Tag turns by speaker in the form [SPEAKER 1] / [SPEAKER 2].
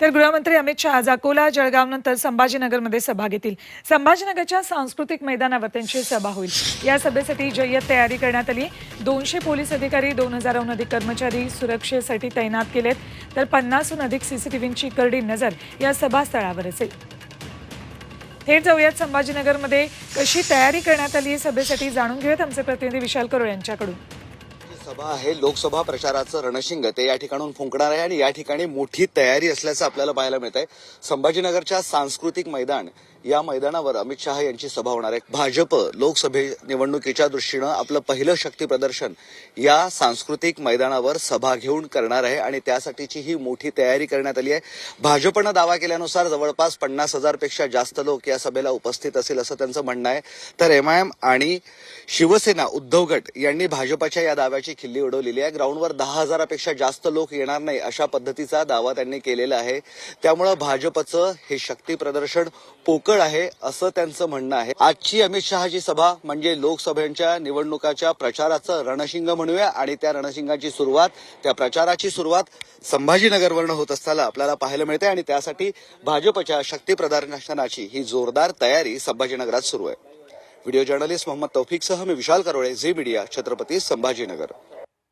[SPEAKER 1] तर गृहमंत्री अमित शहा जाकोला अकोला संभाजीनगरमध्ये सभा घेतील. संभाजीनगरच्या सांस्कृतिक मैदानावर त्यांची सभा होईल. या सभेसाठी जय्यत तयारी करण्यात आली. दोनशे पोलीस अधिकारी दोन हजाराहून अधिक कर्मचारी सुरक्षेसाठी तैनात केलेत. तर पन्नासहून अधिक सीसीटीव्हींची करडी नजर या सभास्थळावर असेल. थेट जाऊयात. संभाजीनगरमध्ये कशी तयारी करण्यात आली सभेसाठी जाणून घेऊयात आमचे प्रतिनिधी विशाल करोळ यांच्याकडून.
[SPEAKER 2] सभा आहे. लोकसभा प्रचाराचं रणशिंग ते या ठिकाणून फुंकणार आहे आणि या ठिकाणी मोठी तयारी असल्याचं आपल्याला पाहायला मिळत आहे संभाजीनगरच्या सांस्कृतिक मैदान या मैदानावर अमित शहा यांची सभा होणार आहे. भाजप लोकसभे निवडणुकीच्या दृष्टीनं आपलं पहिलं शक्ती प्रदर्शन या सांस्कृतिक मैदानावर सभा घेऊन करणार आहे आणि त्यासाठीची ही मोठी तयारी करण्यात आली आहे. भाजपनं दावा केल्यानुसार जवळपास पन्नास हजारपेक्षा जास्त लोक या सभेला उपस्थित असेल असं त्यांचं म्हणणं आहे. तर एमआयएम आणि शिवसेना उद्धव गट यांनी भाजपाच्या या दाव्याची खिल्ली उडवलेली आहे. ग्राउंडवर दहा हजारापेक्षा जास्त लोक येणार नाही अशा पद्धतीचा दावा त्यांनी केलेला आहे. त्यामुळं भाजपचं हे शक्ती प्रदर्शन पोकळ आहे असं त्यांचं म्हणणं आहे. आजची अमित शहाची सभा म्हणजे लोकसभेच्या निवडणुकाच्या प्रचाराचं रणशिंग म्हणूया आणि त्या रणशिंगाची सुरुवात त्या प्रचाराची सुरुवात संभाजीनगरवरनं होत असताना आपल्याला पाहायला मिळते आणि त्यासाठी भाजपच्या शक्ती प्रदर्शनाची ही जोरदार तयारी संभाजीनगरात सुरू आहे. व्हिडिओ जर्नलिस्ट मोहम्मद तौफिकसह मी विशाल करोळे झी मीडिया छत्रपती संभाजीनगर.